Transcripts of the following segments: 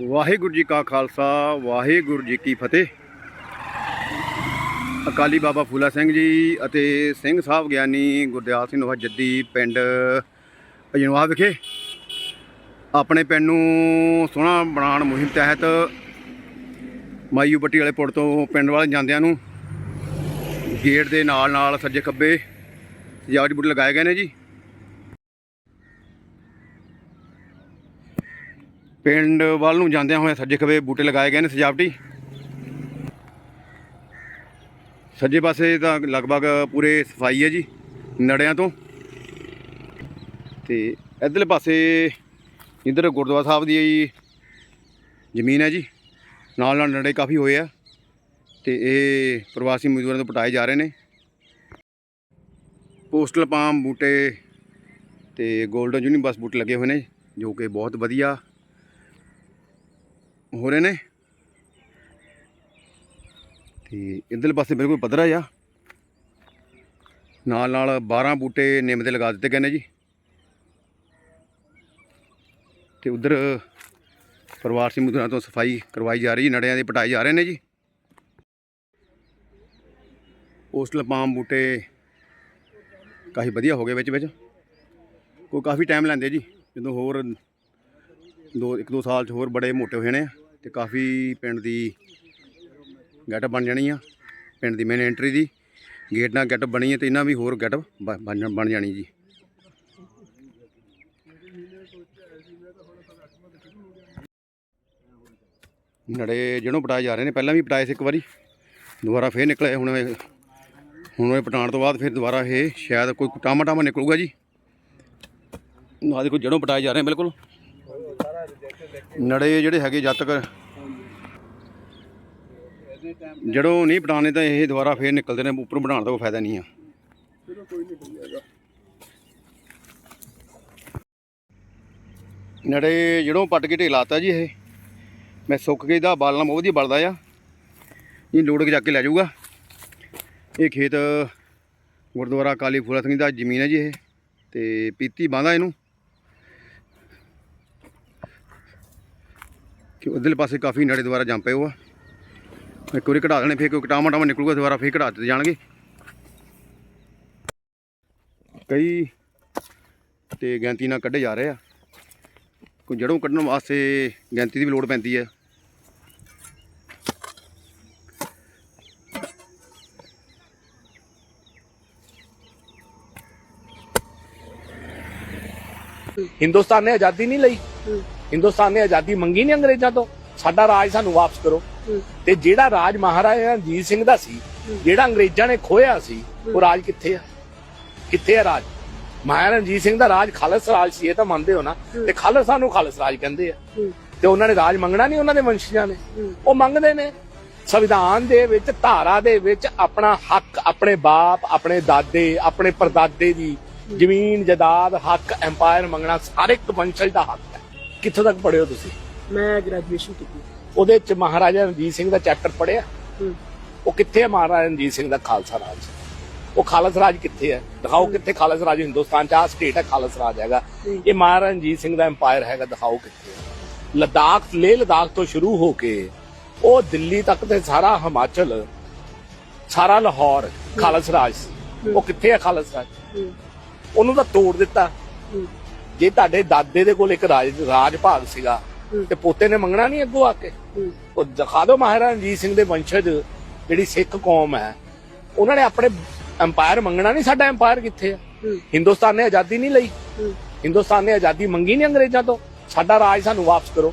ਵਾਹਿਗੁਰੂ ਜੀ ਕਾ ਖਾਲਸਾ, ਵਾਹਿਗੁਰੂ ਜੀ ਕੀ ਫਤਿਹ। ਅਕਾਲੀ ਬਾਬਾ ਫੂਲਾ ਸਿੰਘ ਜੀ ਅਤੇ ਸਿੰਘ ਸਾਹਿਬ ਗਿਆਨੀ ਗੁਰਦਿਆਲ ਸਿੰਘ ਨੋਹਾ ਜੱਦੀ ਪਿੰਡ ਅਜਨਵਾ ਵਿਖੇ ਆਪਣੇ ਪਿੰਡ ਨੂੰ ਸੋਹਣਾ ਬਣਾਉਣ ਮੁਹਿੰਮ ਤਹਿਤ ਮਾਈੂ ਪੱਟੀ ਵਾਲੇ ਪੁਲ ਤੋਂ ਪਿੰਡ ਵਾਲੇ ਜਾਂਦਿਆਂ ਨੂੰ ਗੇਟ ਦੇ ਨਾਲ ਨਾਲ ਸੱਜੇ ਖੱਬੇ ਸਜਾਵਟੀ ਬੂਟੇ ਲਗਾਏ ਗਏ ਨੇ ਜੀ। ਪਿੰਡ ਵੱਲ ਨੂੰ ਜਾਂਦਿਆਂ ਹੋਏ ਸੱਜੇ ਖੱਬੇ ਬੂਟੇ ਲਗਾਏ ਗਏ ਨੇ ਸਜਾਵਟੀ। ਸੱਜੇ ਪਾਸੇ ਤਾਂ ਲਗਭਗ ਪੂਰੇ ਸਫ਼ਾਈ ਹੈ ਜੀ, ਨੜਿਆਂ ਤੋਂ। ਤੇ ਇਧਰਲੇ ਪਾਸੇ ਇਧਰ ਗੁਰਦੁਆਰਾ ਸਾਹਿਬ ਦੀ ਜ਼ਮੀਨ ਹੈ ਜੀ, ਨਾਲ ਨਾਲ ਨੜੇ ਕਾਫੀ ਹੋਏ ਆ। ਤੇ ਇਹ ਪ੍ਰਵਾਸੀ ਮਜ਼ਦੂਰਾਂ ਤੋਂ ਪਟਾਏ ਜਾ ਰਹੇ ਨੇ। ਪੋਸਟਲ ਪਾਮ ਬੂਟੇ ਤੇ 골ਡਨ ਯੂਨੀਬਸ ਬੂਟੇ ਲੱਗੇ ਹੋਏ ਨੇ, ਜੋ ਕਿ ਬਹੁਤ ਵਧੀਆ ਹੋ ਰਹੇ ਨੇ। ਤੇ ਇਧਰਲੇ ਪਾਸੇ ਬਿਲਕੁਲ ਪੱਧਰਾ ਆ ਨਾਲ ਨਾਲ 12 ਬੂਟੇ ਨਿੰਮ ਦੇ ਲਗਾ ਦਿੱਤੇ ਗਏ ਨੇ ਜੀ। ਤੇ ਉਧਰ ਪਰਿਵਾਰ ਸਿੰਘ ਮਜ਼ਦੂਰਾਂ ਤੋਂ ਸਫ਼ਾਈ ਕਰਵਾਈ ਜਾ ਰਹੀ, ਨੜਿਆਂ ਦੇ ਪਟਾਏ ਜਾ ਰਹੇ ਨੇ ਜੀ। ਪੋਸਟਲ ਪਾਮ ਬੂਟੇ ਕਾਫੀ ਵਧੀਆ ਹੋ ਗਏ ਵਿੱਚ ਵਿੱਚ। ਕੋਈ ਕਾਫੀ ਟਾਈਮ ਲੈਂਦੇ ਜੀ, ਜਦੋਂ ਹੋਰ ਦੋ, ਇੱਕ ਦੋ ਸਾਲ ਚ ਹੋਰ ਬੜੇ ਮੋਟੇ ਹੋ ਜਾਣੇ ਆ ਤੇ ਕਾਫੀ ਪਿੰਡ ਦੀ ਗੈਟਅਪ ਬਣ ਜਾਣੀ ਆ, ਪਿੰਡ ਦੀ ਮੇਨ ਐਂਟਰੀ ਦੀ ਗੇਟ ਨਾਲ ਗੈਟਅਪ ਬਣੀ ਹੈ ਤੇ ਇਹਨਾਂ ਵੀ ਹੋਰ ਗੈਟਅਪ ਬਣ ਬਣ ਜਾਣੀ ਜੀ। ਨੜੇ ਜਿਹਨੂੰ ਪਟਾਏ ਜਾ ਰਹੇ ਨੇ, ਪਹਿਲਾਂ ਵੀ ਪਟਾਏ ਸੀ ਇੱਕ ਵਾਰੀ, ਦੁਬਾਰਾ ਫੇਰ ਨਿਕਲੇ, ਹੁਣ ਹੁਣ ਇਹ ਪਟਾਉਣ ਤੋਂ ਬਾਅਦ ਫਿਰ ਦੁਬਾਰਾ ਇਹ ਸ਼ਾਇਦ ਕੋਈ ਟਾਮਾ ਟਾਮਾ ਨਿਕਲੂਗਾ ਜੀ। ਨਾ ਦੇਖੋ ਜੜੋਂ ਪਟਾਏ ਜਾ ਰਹੇ ਬਿਲਕੁਲ। ਨੜੇ ਜਿਹੜੇ ਹੈਗੇ ਜਦ ਤੱਕ ਜੜੋਂ ਨਹੀਂ ਪਟਾਣੇ ਤਾਂ ਇਹ ਦੁਬਾਰਾ ਫੇਰ ਨਿਕਲਦੇ ਨੇ ਉੱਪਰ ਬਣਾਉਣ ਦਾ ਕੋਈ ਫਾਇਦਾ ਨਹੀਂ ਆ। ਨੜੇ ਜੜੋਂ ਪੱਟ ਕੇ ਢੇਲਾਤਾ ਜੀ ਇਹ। ਮੈਂ ਸੁੱਕ ਕੇ ਇਹਦਾ ਬਾਲਣਾ ਬਹੁਤ ਵਧੀਆ ਬਲਦਾ ਆ। ਇਹ ਲੋੜ ਕੇ ਜਾ ਕੇ ਲੈ ਜਾਊਗਾ। ਇਹ ਖੇਤ ਗੁਰਦੁਆਰਾ ਕਾਲੀ ਫੂਲਾ ਸਿੰਘ ਦਾ ਜ਼ਮੀਨ ਹੈ ਜੀ ਇਹ। ਤੇ ਪੀਤੀ ਬਾਂਦਾ ਇਹਨੂੰ। ਕਿ ਉਧਰਲੇ ਪਾਸੇ ਕਾਫੀ ਨੜੇ ਦੁਆਰਾ ਜੰਮ ਪਏ ਉਹ। ਇੱਕ ਵਾਰੀ ਕਢਾ ਦੇਣੇ ਫਿਰ ਕੋਈ ਟਾਮਾ ਟਾਮਾ ਨਿਕਲੂਗਾ, ਦੁਬਾਰਾ ਫਿਰ ਕਢਾ ਦਿੱਤੇ ਜਾਣਗੇ। ਕਈ ਤੇ ਗੈਂਤੀ ਨਾਲ ਕੱਢੇ ਜਾ ਰਹੇ ਆ। ਕੋਈ ਜੜੋਂ ਕੱਢਣ ਵਾਸਤੇ ਗੈਂਤੀ ਦੀ ਵੀ ਲੋੜ ਪੈਂਦੀ ਹੈ। ਹਿੰਦੁਸਤਾਨ ਨੇ ਆਜ਼ਾਦੀ ਨਹੀਂ ਲਈ। ਹਿੰਦੁਸਤਾਨ ਨੇ ਆਜ਼ਾਦੀ ਮੰਗੀ ਨਹੀਂ ਅੰਗਰੇਜ਼ਾਂ ਤੋਂ? ਸਾਡਾ ਰਾਜ ਸਾਨੂੰ ਵਾਪਸ ਕਰੋ। ਤੇ ਜਿਹੜਾ ਰਾਜ ਮਹਾਰਾਜਾ ਰਣਜੀਤ ਸਿੰਘ ਦਾ ਸੀ ਜਿਹੜਾ ਅੰਗਰੇਜ਼ਾਂ ਨੇ ਖੋਇਆ ਸੀ ਉਹ ਰਾਜ ਕਿੱਥੇ ਆ? ਕਿੱਥੇ ਆ ਰਾਜ? ਮਹਾਰਾਜਾ ਰਣਜੀਤ ਸਿੰਘ ਦਾ ਰਾਜ ਖਾਲਸ ਰਾਜ ਸੀ ਇਹ ਤਾਂ ਮੰਨਦੇ ਹੋ ਨਾ। ਤੇ ਖਾਲਸਾ ਨੂੰ ਖਾਲਸ ਰਾਜ ਕਹਿੰਦੇ ਆ। ਤੇ ਉਹਨਾਂ ਨੇ ਰਾਜ ਮੰਗਣਾ ਨਹੀਂ ਉਹਨਾਂ ਦੇ ਵੰਸ਼ਜਾਂ ਨੇ? ਉਹ ਮੰਗਦੇ ਨੇ। ਸੰਵਿਧਾਨ ਦੇ ਵਿੱਚ ਧਾਰਾ ਦੇ ਵਿੱਚ ਆਪਣਾ ਹੱਕ ਆਪਣੇ ਬਾਪ ਆਪਣੇ ਦਾਦੇ ਆਪਣੇ ਪਰਦਾਦੇ ਦੀ ਜ਼ਮੀਨ ਜਾਇਦਾਦ ਹੱਕ ਐਮਪਾਇਰ ਮੰਗਣਾ ਹਰ ਇੱਕ ਵੰਸ਼ਜ ਦਾ ਹੱਕ। ਕਿੱਥੋਂ ਤੱਕ ਪੜ੍ਹੇ ਹੋ ਤੁਸੀਂ? ਮੈਂ ਗ੍ਰੈਜੂਏਸ਼ਨ ਕੀਤੀ। ਉਹਦੇ ਚ ਮਹਾਰਾਜਾ ਰਣਜੀਤ ਸਿੰਘ ਦਾ ਚੈਪਟਰ ਪੜ੍ਹਿਆ? ਹੂੰ। ਉਹ ਕਿੱਥੇ ਹੈ ਮਹਾਰਾਜਾ ਰਣਜੀਤ ਸਿੰਘ ਦਾ ਖਾਲਸਾ ਰਾਜ? ਉਹ ਖਾਲਸ ਰਾਜ ਕਿੱਥੇ ਹੈ ਦਿਖਾਓ ਕਿੱਥੇ ਖਾਲਸ ਰਾਜ ਹਿੰਦੁਸਤਾਨ ਚ? ਆ ਸਟੇਟ ਹੈ ਖਾਲਸ ਰਾਜ ਹੈਗਾ। ਇਹ ਮਹਾਰਾਜਾ ਰਣਜੀਤ ਸਿੰਘ ਦਾ ਐਮਪਾਇਰ ਹੈਗਾ ਦਿਖਾਓ ਕਿੱਥੇ ਹੈ ਲਦਾਖ ਲੇਹ ਲਦਾਖ ਤੋਂ ਸ਼ੁਰੂ ਹੋ ਕੇ ਉਹ ਦਿੱਲੀ ਤੱਕ ਤੇ ਸਾਰਾ ਹਿਮਾਚਲ ਸਾਰਾ ਲਾਹੌਰ ਖਾਲਸ ਰਾਜ ਸੀ। ਉਹ ਕਿੱਥੇ ਹੈ ਖਾਲਸ ਰਾਜ? ਹੂੰ। ਉਹਨੂੰ ਤਾਂ ਤੋੜ ਦਿੱਤਾ। ਹੂੰ। ਜੇ ਤੁਹਾਡੇ ਦਾਦੇ ਦੇ ਕੋਲ ਇੱਕ ਰਾਜ ਰਾਜ ਭਾਗ ਸੀਗਾ। ਤੇ ਪੋਤੇ ਨੇ ਮੰਗਣਾ ਨਹੀਂ ਅੱਗੋਂ ਆ ਕੇ। ਉਹ ਦਿਖਾ ਦਿਓ ਮਹਾਰਾਜਾ ਰਣਜੀਤ ਸਿੰਘ ਦੇ ਵੰਸ਼ਜ ਜਿਹੜੀ ਸਿੱਖ ਕੌਮ ਹੈ ਉਹਨਾਂ ਨੇ ਆਪਣੇ ਐਮਪਾਇਰ ਮੰਗਣਾ ਨਹੀਂ ਸਾਡਾ ਐਮਪਾਇਰ ਕਿੱਥੇ ਹੈ। ਹਿੰਦੁਸਤਾਨ ਨੇ ਆਜ਼ਾਦੀ ਨਹੀਂ ਲਈ। ਹਿੰਦੁਸਤਾਨ ਨੇ ਆਜ਼ਾਦੀ ਮੰਗੀ ਨਹੀਂ ਅੰਗਰੇਜ਼ਾਂ ਤੋਂ ਸਾਡਾ ਰਾਜ ਸਾਨੂੰ ਵਾਪਸ ਕਰੋ।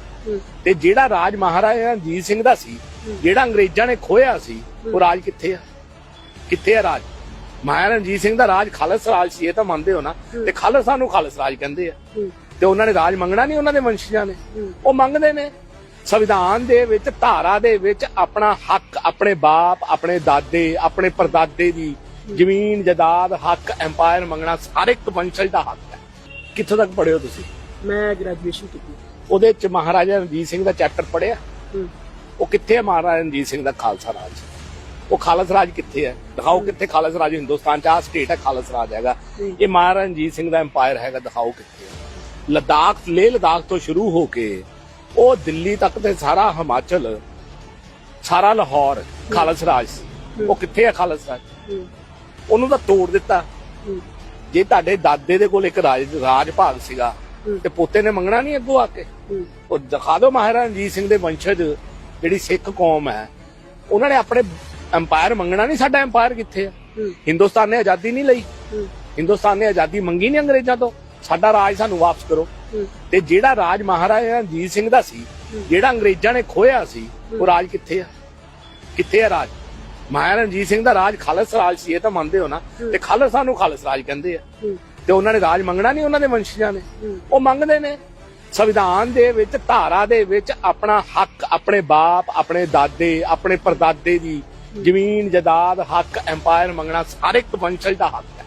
ਤੇ ਜਿਹੜਾ ਰਾਜ ਮਹਾਰਾਜਾ ਰਣਜੀਤ ਸਿੰਘ ਦਾ ਸੀ ਜਿਹੜਾ ਅੰਗਰੇਜ਼ਾਂ ਨੇ ਖੋਇਆ ਸੀ ਉਹ ਰਾਜ ਕਿੱਥੇ ਆ ਕਿੱਥੇ ਆ ਰਾਜ ਮਹਾਰਾਜਾ ਰਣਜੀਤ ਸਿੰਘ ਦਾ ਰਾਜ ਖਾਲਸ ਰਾਜ ਸੀ ਇਹ ਤਾਂ ਮੰਨਦੇ ਹੋ ਨਾ। ਤੇ ਖਾਲਸਾ ਨੂੰ ਖਾਲਸ ਰਾਜ ਕਹਿੰਦੇ ਆ। ਤੇ ਉਹਨਾਂ ਨੇ ਰਾਜ ਮੰਗਣਾ ਨਹੀਂ ਉਹਨਾਂ ਦੇ ਵੰਸ਼ਜਾਂ ਨੇ। ਉਹ ਮੰਗਦੇ ਨੇ। ਸੰਵਿਧਾਨ ਦੇ ਵਿੱਚ ਧਾਰਾ ਦੇ ਵਿੱਚ ਆਪਣਾ ਹੱਕ ਆਪਣੇ ਬਾਪ ਆਪਣੇ ਦਾਦੇ ਆਪਣੇ ਪਰਦਾਦੇ ਦੀ ਜ਼ਮੀਨ ਜਾਇਦਾਦ ਹੱਕ ਐਮਪਾਇਰ ਮੰਗਣਾ ਹਰ ਇੱਕ ਵੰਸ਼ਜ ਦਾ ਹੱਕ ਹੈ। ਕਿੱਥੋਂ ਤੱਕ ਪੜ੍ਹੇ ਹੋ ਤੁਸੀਂ? ਮੈਂ ਗ੍ਰੈਜੂਏਸ਼ਨ ਕੀਤੀ। ਉਹਦੇ ਚ ਮਹਾਰਾਜਾ ਰਣਜੀਤ ਸਿੰਘ ਦਾ ਚੈਪਟਰ ਪੜ੍ਹਿਆ। ਉਹ ਕਿੱਥੇ ਮਹਾਰਾਜਾ ਰਣਜੀਤ ਸਿੰਘ ਦਾ ਖਾਲਸਾ ਰਾਜ? ਉਹ ਖਾਲਸ ਰਾਜ ਕਿੱਥੇ ਹੈ? ਦਿਖਾਓ ਕਿੱਥੇ ਖਾਲਸ ਰਾਜ ਹਿੰਦੁਸਤਾਨ ਚ? ਆ ਸਟੇਟ ਹੈ ਖਾਲਸ ਰਾਜ ਹੈਗਾ। ਇਹ ਮਹਾਰਾਜਾ ਰਣਜੀਤ ਸਿੰਘ ਦਾ ਐਮਪਾਇਰ ਹੈਗਾ ਦਿਖਾਓ ਕਿੱਥੇ ਹੈ? ਲਦਾਖ ਲੇਹ ਲਦਾਖ ਤੋਂ ਸ਼ੁਰੂ ਹੋ ਕੇ ਉਹ ਦਿੱਲੀ ਤੱਕ ਤੇ ਸਾਰਾ ਹਿਮਾਚਲ ਸਾਰਾ ਲਾਹੌਰ ਖਾਲਸ ਰਾਜ ਸੀ। ਉਹ ਕਿੱਥੇ ਆ ਖਾਲਸ ਰਾਜ ਹੂੰ। ਉਹਨੂੰ ਤਾਂ ਤੋੜ ਦਿੱਤਾ। ਹੂੰ। ਜੇ ਤੁਹਾਡੇ ਦਾਦੇ ਦੇ ਕੋਲ ਇੱਕ ਰਾਜ ਰਾਜ ਭਾਗ ਸੀਗਾ ਹੂੰ। ਤੇ ਪੋਤੇ ਨੇ ਮੰਗਣਾ ਨਹੀਂ ਅੱਗੋਂ ਆ ਕੇ? ਹੂੰ। ਉਹ ਦਿਖਾ ਦਿਓ ਮਹਾਰਾਜਾ ਰਣਜੀਤ ਸਿੰਘ ਦੇ ਵੰਸ਼ਜ ਜਿਹੜੀ ਸਿੱਖ ਕੌਮ ਹੈ ਉਹਨਾਂ ਨੇ ਆਪਣੇ ਐਮਪਾਇਰ ਮੰਗਣਾ ਨਹੀਂ ਸਾਡਾ ਐਮਪਾਇਰ ਕਿੱਥੇ ਹੂੰ। ਹਿੰਦੁਸਤਾਨ ਨੇ ਆਜ਼ਾਦੀ ਨਹੀਂ ਲਈ। ਹਿੰਦੁਸਤਾਨ ਨੇ ਆਜ਼ਾਦੀ ਮੰਗੀ ਨਹੀਂ ਅੰਗਰੇਜ਼ਾਂ ਤੋਂ? ਸਾਡਾ ਰਾਜ ਸਾਨੂੰ ਵਾਪਸ ਕਰੋ। ਤੇ ਜਿਹੜਾ ਰਾਜ ਮਹਾਰਾਜਾ ਰਣਜੀਤ ਸਿੰਘ ਦਾ ਸੀ ਜਿਹੜਾ ਅੰਗਰੇਜ਼ਾਂ ਨੇ ਖੋਇਆ ਸੀ ਉਹ ਰਾਜ ਕਿੱਥੇ ਆ? ਕਿੱਥੇ ਆ ਰਾਜ? ਮਹਾਰਾਜਾ ਰਣਜੀਤ ਸਿੰਘ ਦਾ ਰਾਜ ਖਾਲਸ ਰਾਜ ਸੀ ਇਹ ਤਾਂ ਮੰਨਦੇ ਹੋ ਨਾ। ਤੇ ਖਾਲਸਾ ਨੂੰ ਖਾਲਸ ਰਾਜ ਕਹਿੰਦੇ ਆ। ਤੇ ਉਹਨਾਂ ਨੇ ਰਾਜ ਮੰਗਣਾ ਨਹੀਂ ਉਹਨਾਂ ਦੇ ਵੰਸ਼ਜਾਂ ਨੇ। ਉਹ ਮੰਗਦੇ ਨੇ। ਸੰਵਿਧਾਨ ਦੇ ਵਿੱਚ ਧਾਰਾ ਦੇ ਵਿੱਚ ਆਪਣਾ ਹੱਕ ਆਪਣੇ ਬਾਪ ਆਪਣੇ ਦਾਦੇ ਆਪਣੇ ਪਰਦਾਦੇ ਦੀ ਜ਼ਮੀਨ ਜਾਇਦਾਦ ਹੱਕ ਐਮਪਾਇਰ ਮੰਗਣਾ ਹਰ ਇੱਕ ਵੰਸ਼ਜ ਦਾ ਹੱਕ।